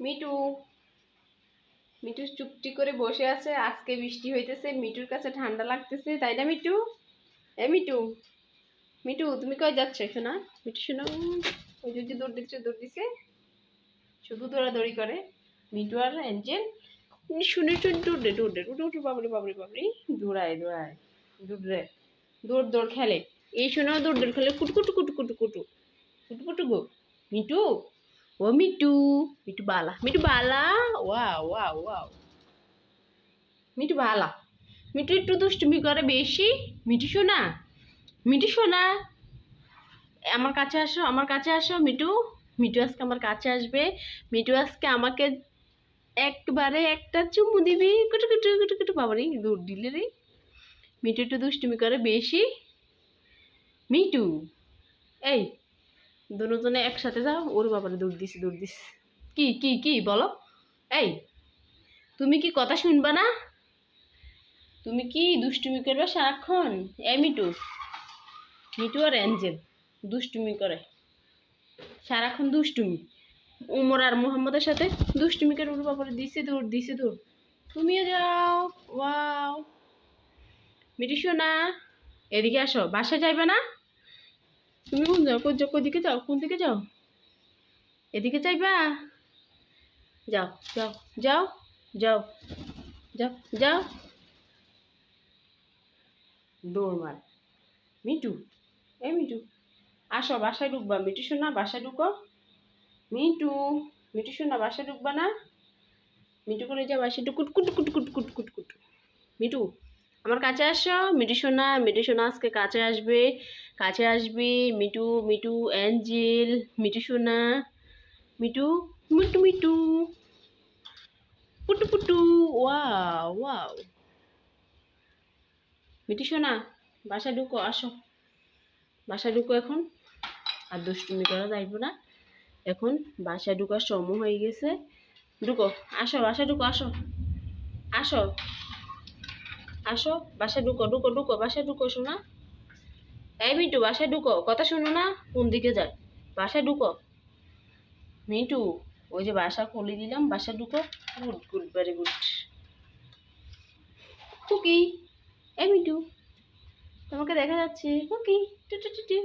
Me too. Me too চুপটি করে বসে আছে, আজকে বৃষ্টি হইতেছে, মিটুর কাছে ঠান্ডা লাগতেছে, তাই না মিটু? এ মিটু মিটু, তুমি কই যাচ্ছ শোনা মিটু শোনা। ওই যদি দৌড় দিচ্ছে, দৌড় দিছে। শুধু দৌড়াদৌড়ি করে। মিটু আর অ্যাঞ্জেল। শুনে শুনে দৌড়ে দৌড়ে উঠে উঠে বাবরি বাবরি বাবরি। দৌড়ায় দৌড়ায়, দৌড়ে দৌড় দৌড় খেলে। এই শোনাও দৌড় দৌড় খেলে কুটকুটু কুটু কুটু কুটু কুটু। কুটু কুটু গো। মিটু ও মিটু মিটু বালা মিটু বালা ওয়াও ওয়াও ওয়াও মিটু বালা মিটু একটু দুষ্টুমি করে বেশি মিটু শোনা মিটু শোনা আমার কাছে আসো আমার কাছে আসো মিটু মিটু আজকে আমার কাছে আসবে মিটু আজকে আমাকে একবারে একটা চুমু দিবি কুটু কুটু কুটু কুটু বাবারে দূর দিলে রে মিটু একটু দুষ্টুমি করে বেশি মিটু এই দুজনে একসাথে যাও, ওর বাবারে দৌড় দিস দৌড় দিস কি কি কি, বলো। এই, তুমি কি কথা শুনবা না? তুমি কি দুষ্টুমি করবে সারাক্ষণ? এ মিটু মিটু আর অ্যাঞ্জেল দুষ্টুমি করে। সারাক্ষণ দুষ্টুমি। উমর আর মোহাম্মদের সাথে দুষ্টুমি করে ওর বাবারে দিছে দৌড় দিছে দৌড় তুমিও যাও, ওয়াও। মিটু শোনা, এদিকে আসো, বাসায় যাইবে না? তুমি কোন যাও কোন যাও? কোন দিকে যাও? কোন দিকে যাও? এদিকে চাইবা যাও যাও যাও যাও যাও যাও। দৌড় মার। মিটু এ মিটু আসো, বাসায় ঢুকবা। মিটু শোনা বাসায় ঢুকো। মিটু মিটু শোনা বাসায় ঢুকবা না। মিটু করে যা বাসায় ঢুকুট কুট কুট কুট কুট কুট কুট মিটু আমার কাছে আসো মিটু সোনা মিটু সোনা আজকে কাছে আসবে। কাছে আসবে মিটু মিটু অ্যাঞ্জেল মিটু সোনা মিটু মিটু মিটু পুটু পুটু, ওয়াও ওয়াও। মিটু সোনা বাসা ঢুকো, আসো। বাসা ঢুকো এখন। আর দুষ্টুমি করা যাইব না। এখন বাসায় ঢুকার সময় হয়ে গেছে। ঢুকো, আসো, বাসায় ঢুকো, আসো। আসো। আসো বাসায় ঢুকো ঢুকো ঢুকো বাসায় ঢুকো শোনা এই মিটু বাসায় ঢুকো, কথা শুনো না, কোন দিকে যায়? বাসায় ঢুকো। মিটু ওই যে বাসা খুলে দিলাম, বাসা ঢুকো। Good good, very good. Cookie, এই মিটু তোমাকে দেখা যাচ্ছে। কুকি, টু টু টু টু।